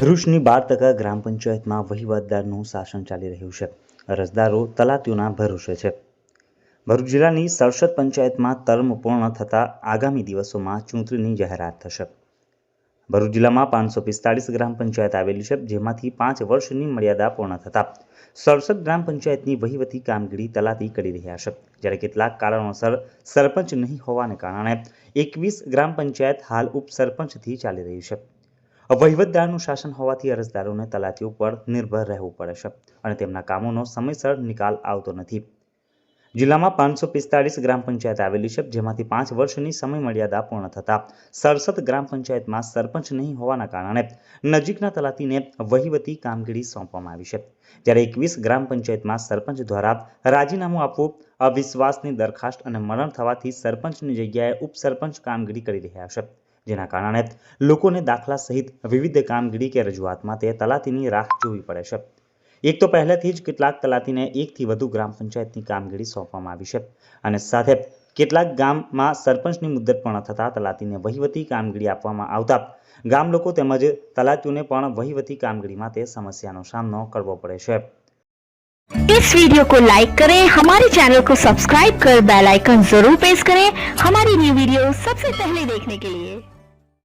ભરૂચની બાર ટકા ગ્રામ પંચાયતમાં વહીવટદારનું શાસન ચાલી રહ્યું છે. અરજદારો તલાટીઓના ભરોસે છે. ભરૂચ જિલ્લાની સડસઠ પંચાયતમાં ટર્મ પૂર્ણ થતાં આગામી દિવસોમાં ચૂંટણીની જાહેરાત થશે. ભરૂચ જિલ્લામાં પાંચસો પિસ્તાળીસ ગ્રામ પંચાયત આવેલી છે, જેમાંથી પાંચ વર્ષની મર્યાદા પૂર્ણ થતાં સડસઠ ગ્રામ પંચાયતની વહીવટી કામગીરી તલાટી કરી રહ્યા છે. જ્યારે કેટલાક કારણોસર સરપંચ નહીં હોવાને કારણે એકવીસ ગ્રામ પંચાયત હાલ ઉપસરપંચથી ચાલી રહી છે. વહીવટદારનું શાસન હોવાથી અરજદારોને તલાટીઓ પર નિર્ભર રહેવું પડે છે અને તેમના કામોનો સમયસર નિકાલ આવતો નથી. જિલ્લામાં પાંચસો પિસ્તાળીસ ગ્રામ પંચાયત આવેલી છે, જેમાંથી પાંચ વર્ષની સમય પૂર્ણ થતાં સડસઠ ગ્રામ પંચાયતમાં સરપંચ નહીં હોવાના કારણે નજીકના તલાટીને વહીવટી કામગીરી સોંપવામાં આવી છે. જ્યારે એકવીસ ગ્રામ પંચાયતમાં સરપંચ દ્વારા રાજીનામું આપવું અવિશ્વાસની દરખાસ્ત અને મરણ થવાથી સરપંચની જગ્યાએ ઉપસરપંચ કામગીરી કરી રહ્યા છે. જેના કારણે લોકોને દાખલા સહિત વિવિધ કામગીરી કે રજૂઆત માટે તલાટીની રાહ જોવી પડે છે એક તો પહેલેથી જ કેટલાક તલાટીને એકથી વધુ ગ્રામ પંચાયતની કામગીરી સોંપવામાં આવી છે અને સાથે કેટલાક ગામમાં સરપંચની મુદ્દત પૂર્ણ થતાં તલાટીને વહીવટી કામગીરી આપવામાં આવતા ગામ લોકો તેમજ તલાટીઓને પણ વહીવટી કામગીરી માટે સમસ્યાનો સામનો કરવો પડે છે इस वीडियो को लाइक करें हमारे चैनल को सब्सक्राइब कर बेल आइकन जरूर प्रेस करें हमारी न्यू वीडियो सबसे पहले देखने के लिए